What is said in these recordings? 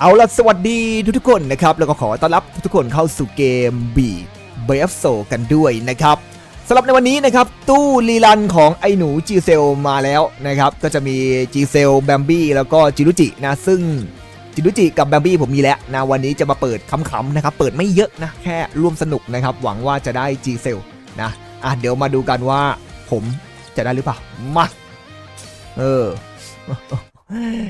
เอาล่ะสวัสดีทุกๆคนนะครับ แล้วก็ขอต้อนรับทุกๆคนเข้าสู่เกมบีเบฟโซกันด้วยนะครับสำหรับในวันนี้นะครับ ตู้รีลันของไอหนูจีเซลมาแล้วนะครับ ก็จะมีจีเซลแบมบี้แล้วก็จิรุจินะ ซึ่งจิรุจิกับแบมบี้ผมมีแล้วนะ วันนี้จะมาเปิดคำๆนะครับ เปิดไม่เยอะนะ แค่ร่วมสนุกนะครับ หวังว่าจะได้จีเซลนะอะเดี๋ยวมาดูกันว่าผมจะได้หรือเปล่ามาเออ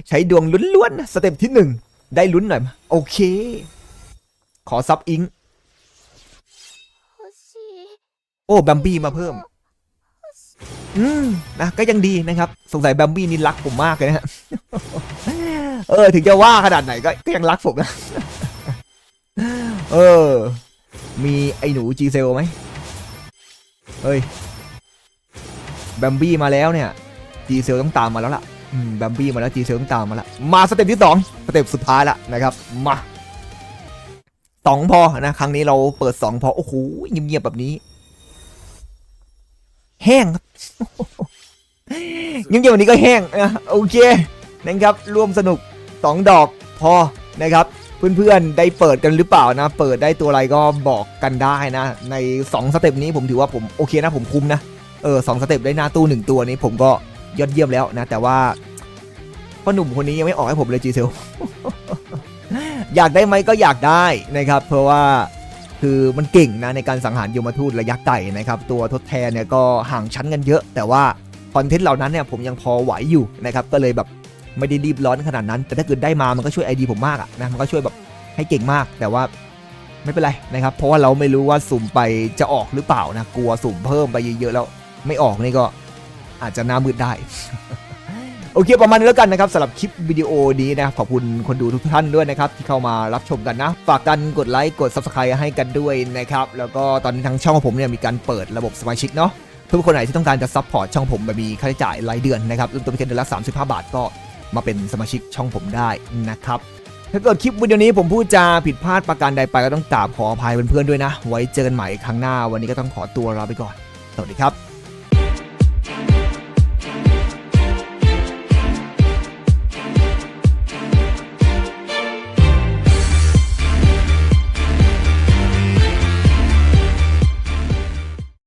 ใช้ดวงล้วนๆนสเต็ปที่หนึ่ง ได้ลุ้นหน่อยมโอเค ขอซับอิง โอ้แบมบี้มาเพิ่ม อืมนะก็ยังดีนะครับ สงสัยแบมบี้นี่รักผมมากเลยนะเออ ถึงจะว่าขนาดไหนก็ก็ยังรักผมนะ เออ มีไอ้หนูจีเซลไหมเฮ้ยแบมบี้มาแล้วเนี่ยจีเซลต้องตามมาแล้วล่ะ บมบี้มาแล้วจีเซลต้องตามมาละมาสเต็ปที่สองสเต็ปสุดท้ายละนะครับมาสองพอนะ ครั้งนี้เราเปิดสองพอ โอ้โหเงียบๆแบบนี้ แห้งครับเงียบๆแบบนี้ก็แห้งนะโอเคนะครับร่วมสนุกสองดอกพอนะครับเพื่อนๆ ได้เปิดกันหรือเปล่านะ เปิดได้ตัวอะไรก็บอกกันได้นะ ใน 2 สเต็ปนี้ผมถือว่าผมโอเคนะผมคุ้มนะ เออสองสเต็ปได้หน้าตู้หนึ่งตัวนี้ผมก็ ยอดเยี่ยมแล้วนะ แต่ว่าพ่อหนุ่มคนนี้ยังไม่ออกให้ผมเลยจีเซลอยากได้ไหมก็อยากได้นะครับ เพราะว่าคือมันเก่งนะในการสังหารยมทูตระยะไกลนะครับ ตัวทดแทนเนี่ยก็ห่างชั้นกันเยอะ แต่ว่าคอนเทนต์เหล่านั้นเนี่ยผมยังพอไหวอยู่นะครับ ก็เลยแบบไม่ได้รีบร้อนขนาดนั้น แต่ถ้าเกิดได้มามันก็ช่วยไอดีผมมากอะนะมันก็ช่วยแบบให้เก่งมาก แต่ว่าไม่เป็นไรนะครับ เพราะว่าเราไม่รู้ว่าสุ่มไปจะออกหรือเปล่านะกลัวสุ่มเพิ่มไปเยอะๆแล้วไม่ออกนี่ก็ อาจจะหน้ามืดได้ โอเคประมาณนี้แล้วกันนะครับสำหรับคลิปวิดีโอนี้นะครับขอบคุณคนดูทุกท่านด้วยนะครับ ที่เข้ามารับชมกันนะ ฝากกันกดไลค์กด subscribe ให้กันด้วยนะครับ แล้วก็ตอนนี้ทางช่องของผมเนี่ยมีการเปิดระบบสมาชิกเนาะเพื่อคนไหนที่ต้องการจะซัพพอร์ตช่องผมแบบมีค่าใช้จ่ายรายเดือนนะครับเริ่มต้นเพียงเดือนละ35 บาทก็มาเป็นสมาชิกช่องผมได้นะครับถ้าเกิดคลิปวิดีโอนี้ผมพูดจาผิดพลาดประการใดไปก็ต้องกราบขออภัยเพื่อนๆด้วยนะ ไว้เจอกันใหม่ครั้งหน้า วันนี้ก็ต้องขอตัวลาไปก่อน สวัสดีครับ